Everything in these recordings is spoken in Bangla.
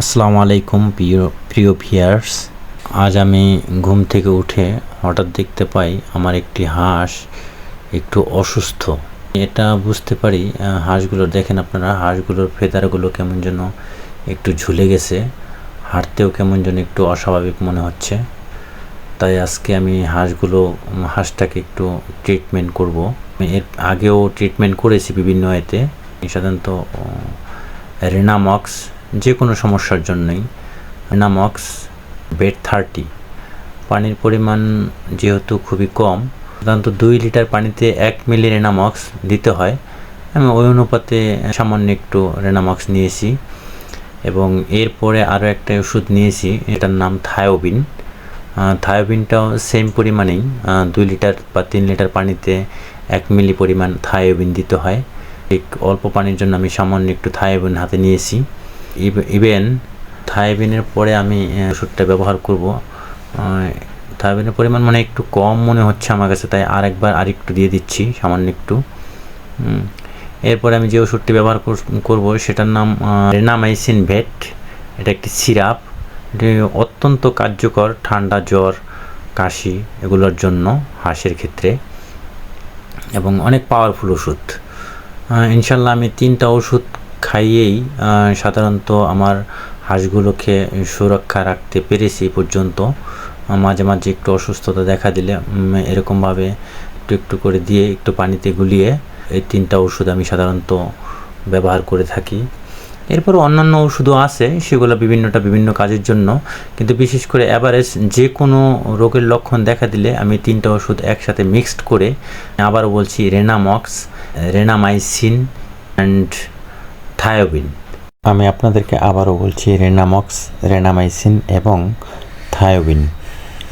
আসসালামু আলাইকুম, প্রিয় প্রিয় ভিয়ার্স আজ আমি ঘুম থেকে উঠে হঠাৎ দেখতে পাই আমার একটি হাঁস একটু অসুস্থ। এটা বুঝতে পারি হাঁসগুলো, দেখেন আপনারা, হাঁসগুলোর ফেদারগুলো কেমন যেন একটু ঝুলে গেছে। হাঁটতেও কেমন যেন একটু অস্বাভাবিক মনে হচ্ছে। তাই আজকে আমি হাঁসগুলো হাঁসটাকে একটু ট্রিটমেন্ট করব। এর আগেও ট্রিটমেন্ট করেছি বিভিন্ন এতে। সাধারণত রেনামক্স যে কোনো সমস্যার জন্যই। রেনামক্স বেড থার্টি। পানির পরিমাণ যেহেতু খুবই কম, সাধারণত দুই লিটার পানিতে এক মিলি রেনামক্স দিতে হয়। আমি ওই অনুপাতে সামান্য একটু রেনামক্স নিয়েছি এবং এরপরে আরও একটা ওষুধ নিয়েছি, এটার নাম থায়োবিন। থায়োবিনটাও সেম পরিমাণেই দুই লিটার বা তিন লিটার পানিতে এক মিলি পরিমাণ থায়োবিন দিতে হয়। ঠিক অল্প পানির জন্য আমি সামান্য একটু থায়োবিন হাতে নিয়েছি। ইভেন থায়োবিনের পরে আমি ওষুধটা ব্যবহার করব। থায়োবিনের পরিমাণ মানে একটু কম মনে হচ্ছে আমার কাছে, তাই আরেকবার আরেকটু দিয়ে দিচ্ছি, সামান্য একটু। এরপরে আমি যে ওষুধটি ব্যবহার কর- করব, সেটার নাম রেনামাইসিন ভেট। এটা একটি সিরাপ। অত্যন্ত কার্যকর ঠান্ডা জ্বর, কাশি এগুলোর জন্য হাঁসের ক্ষেত্রে। এবং অনেক পাওয়ারফুল ওষুধ। ইনশাল্লাহ আমি তিনটা ওষুধ খাইয়েই সাধারণত আমার হাঁসগুলোকে সুরক্ষা রাখতে পেরেছি পর্যন্ত। মাঝে মাঝে একটু অসুস্থতা দেখা দিলে এরকমভাবে একটু একটু করে দিয়ে একটু পানিতে গুলিয়ে এই তিনটা ওষুধ আমি সাধারণত ব্যবহার করে থাকি। এরপর অন্যান্য ওষুধও আছে, সেগুলো বিভিন্নটা বিভিন্ন কাজের জন্য। কিন্তু বিশেষ করে অ্যাভারেজ যে কোনো রোগের লক্ষণ দেখা দিলে আমি তিনটা ওষুধ একসাথে মিক্সড করে, আবারও বলছি রেনামক্স রেনামাইসিন অ্যান্ড থায়োবিন। আমি আপনাদেরকে আবারও বলছি রেনামক্স রেনামাইসিন এবং থায়োবিন।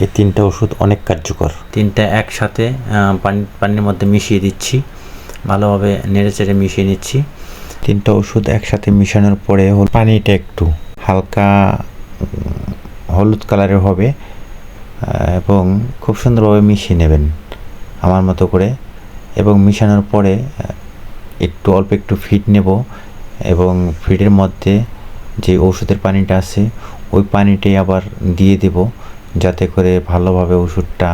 এই তিনটা ওষুধ অনেক কার্যকর। তিনটা একসাথে পানি পানির মধ্যে মিশিয়ে দিচ্ছি। ভালোভাবে নেড়েচেড়ে মিশিয়ে নিচ্ছি। তিনটা ওষুধ একসাথে মিশানোর পরে পানিটা একটু হালকা হলুদ কালারের হবে এবং খুব সুন্দরভাবে মিশিয়ে নেবেন আমার মতো করে। এবং মিশানোর পরে একটু অল্প একটু ফিট নেব। এবং ফিডের মধ্যে যে ওষুধের পানিটা আছে, ওই পানিটাই আবার দিয়ে দেব যাতে করে ভালোভাবে ওষুধটা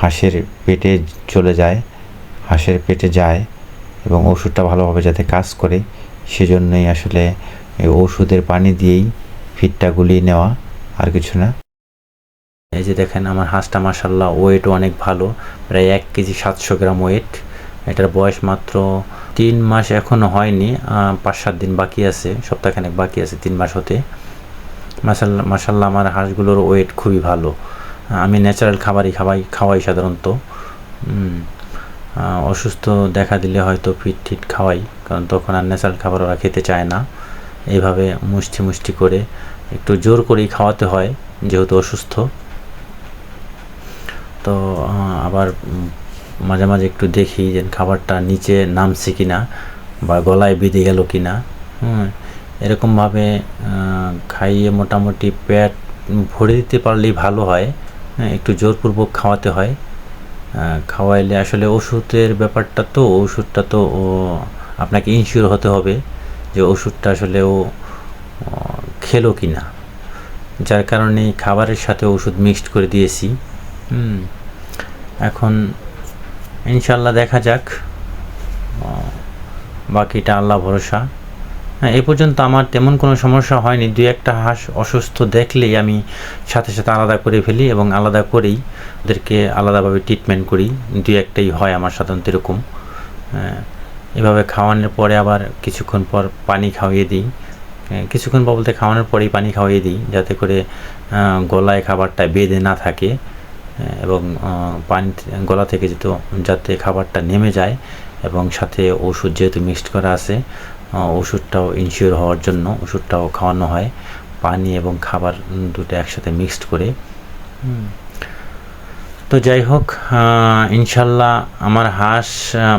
হাঁসের পেটে চলে যায়, হাঁসের পেটে যায় এবং ওষুধটা ভালোভাবে যাতে কাজ করে, সেজন্যই আসলে ওষুধের পানি দিয়েই ফিটটা গুলিয়ে নেওয়া আর কিছু না। এই যে দেখেন আমার হাঁসটা মাসাল্লাহ ওয়েটও অনেক ভালো, প্রায় এক কেজি সাতশো গ্রাম ওয়েট এটার বয়স মাত্র তিন মাস এখনও হয়নি পাঁচ সাত দিন বাকি আছে, সপ্তাহখানেক বাকি আছে, তিন মাস হতে। মাসাল্লাহ মাসাল্লাহ আমার হাঁসগুলোর ওয়েট খুবই ভালো। আমি ন্যাচারাল খাবারই খাওয়াই খাওয়াই সাধারণত। অসুস্থ দেখা দিলে হয়তো ফিট ঠিট খাওয়াই, কারণ তখন আর ন্যাচারাল খাবার ওরা খেতে চায় না। এইভাবে মুষ্টি মুষ্টি করে একটু জোর করেই খাওয়াতে হয়, যেহেতু অসুস্থ। তো আবার মাঝে মাঝে একটু দেখি যে খাবারটা নিচে নামছে কি না বা গলায় বেঁধে গেল কি না হুম, এরকমভাবে খাইয়ে মোটামুটি পেট ভরে দিতে পারলেই ভালো হয়। হ্যাঁ একটু জোরপূর্বক খাওয়াতে হয়। খাওয়াইলে আসলে ওষুধের ব্যাপারটা তো, ওষুধটা তো আপনাকে ইনশিওর হতে হবে যে ওষুধটা আসলে ও খেলো কি না যার কারণে খাবারের সাথে ওষুধ মিক্সড করে দিয়েছি। এখন ইনশাল্লাহ দেখা যাক। বাকিটা আল্লাহ ভরসা। হ্যাঁ এই পর্যন্ত আমার তেমন কোনো সমস্যা হয়নি। দুই একটা হাঁস অসুস্থ দেখলেই আমি সাথে সাথে আলাদা করে ফেলি এবং আলাদা করেই ওদেরকে আলাদাভাবে ট্রিটমেন্ট করি। দুই একটাই হয় আমার সাধারণত এরকম। হ্যাঁ, এভাবে খাওয়ানোর পরে আবার কিছুক্ষণ পর পানি খাওয়িয়ে দিই। হ্যাঁ, কিছুক্ষণ পর বলতে খাওয়ানোর পরেই পানি খাওয়িয়ে দিই যাতে করে গলায় খাবারটা বেঁধে না থাকে। এবং পানি গলা থেকে যেহেতু যাতে খাবারটা নেমে যায় এবং সাথে ওষুধ যেহেতু মিক্সড করা আছে ওষুধটাও ইনশিওর হওয়ার জন্য ওষুধটাও খাওয়ানো হয়। পানি এবং খাবার দুটো একসাথে মিক্সড করে। তো যাই হোক ইনশাল্লাহ আমার হাঁস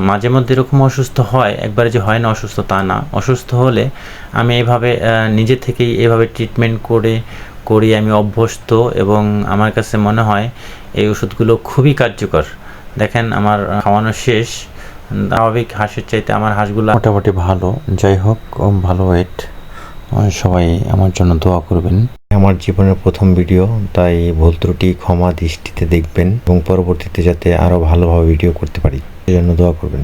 মাঝে মধ্যে এরকম অসুস্থ হয় একবারে যে হয় না অসুস্থ তা না। অসুস্থ হলে আমি এইভাবে আহ, নিজে থেকেই এভাবে ট্রিটমেন্ট করে করি, আমি অভ্যস্ত এবং আমার কাছে মনে হয় এই ওষুধগুলো খুবই কার্যকর। দেখেন, আমার খাওয়ানো শেষ। স্বাভাবিক হাঁসের চাইতে আমার হাঁসগুলো মোটামুটি ভালো। যাই হোক ভালো ওয়েট সবাই আমার জন্য দোয়া করবেন। আমার জীবনের প্রথম ভিডিও তাই ভুল ত্রুটি, ক্ষমা দৃষ্টিতে দেখবেন এবং পরবর্তীতে যাতে আরও ভালোভাবে ভিডিও করতে পারি সেজন্য দোয়া করবেন।